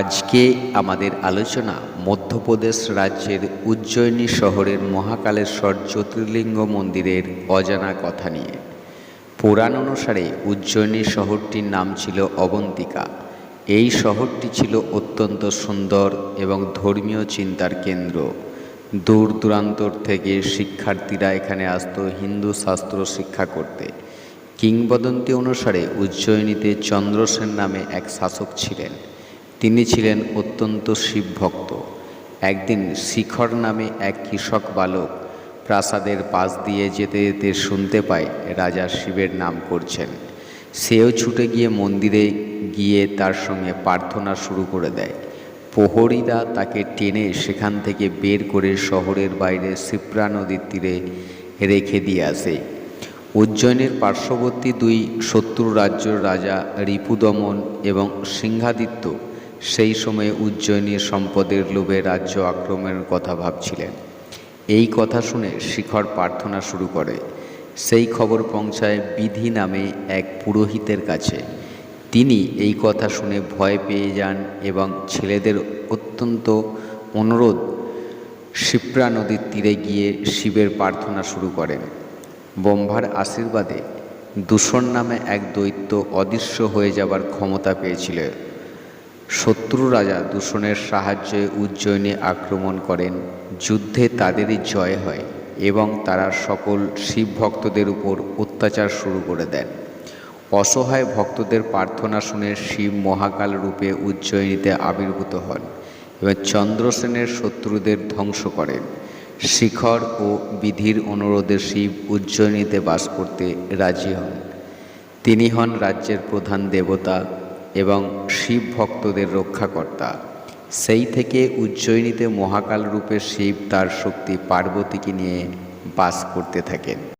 আজকে আমাদের আলোচনা মধ্যপ্রদেশ রাজ্যের উজ্জয়িনী শহরের মহাকালেশ্বর জ্যোতির্লিঙ্গ মন্দিরের অজানা কথা নিয়ে। পুরাণ অনুসারে উজ্জয়িনী শহরটির নাম ছিল অবন্তিকা। এই শহরটি ছিল অত্যন্ত সুন্দর এবং ধর্মীয় চিন্তার কেন্দ্র। দূর দূরান্তর থেকে শিক্ষার্থীরা এখানে আসতো হিন্দু শাস্ত্র শিক্ষা করতে। কিংবদন্তি অনুসারে উজ্জয়িনীতে চন্দ্রসেন নামে এক শাসক ছিলেন। তিনি ছিলেন অত্যন্ত শিবভক্ত একদিন শিখর নামে এক কৃষক বালক প্রাসাদের পাশ দিয়ে যেতে যেতে শুনতে পায় রাজা শিবের নাম করছেন। সেও ছুটে গিয়ে মন্দিরে গিয়ে তার সঙ্গে প্রার্থনা শুরু করে দেয়। প্রহরীরা তাকে টেনে সেখান থেকে বের করে শহরের বাইরে শিপ্রা নদীর তীরে রেখে দিয়ে আসে। উজ্জয়নের পার্শ্ববর্তী দুই শত্রু রাজ্যের রাজা রিপুদমন এবং সিংহাদিত্য সেই সময়ে উজ্জয়িনীর সম্পদের লোভে রাজ্য আক্রমণের কথা ভাবছিলেন। এই কথা শুনে শিখর প্রার্থনা শুরু করে। সেই খবর পৌঁছায় বিধি নামে এক পুরোহিতের কাছে। তিনি এই কথা শুনে ভয় পেয়ে যান এবং ছেলেদের অত্যন্ত অনুরোধ শিপ্রা নদীর তীরে গিয়ে শিবের প্রার্থনা শুরু করেন। ব্রহ্মার আশীর্বাদে দূষণ নামে এক দৈত্য অদৃশ্য হয়ে যাবার ক্ষমতা পেয়েছিল। শত্রু রাজা দূষণের সাহায্যে উজ্জয়িনী আক্রমণ করেন। যুদ্ধে তাদেরই জয় হয় এবং তারা সকল শিব ভক্তদের উপর অত্যাচার শুরু করে দেন। অসহায় ভক্তদের প্রার্থনা শুনে শিব মহাকাল রূপে উজ্জয়িনীতে আবির্ভূত হন এবং চন্দ্রসেনের শত্রুদের ধ্বংস করেন। শিখর ও বিধির অনুরোধে শিব উজ্জয়িনীতে বাস করতে রাজি হন। তিনি হন রাজ্যের প্রধান দেবতা এবং শিব ভক্তদের রক্ষাকর্তা। সেই থেকে উজ্জয়িনীতে মহাকাল রূপে শিব তার শক্তি পার্বতীকে নিয়ে বাস করতে থাকেন।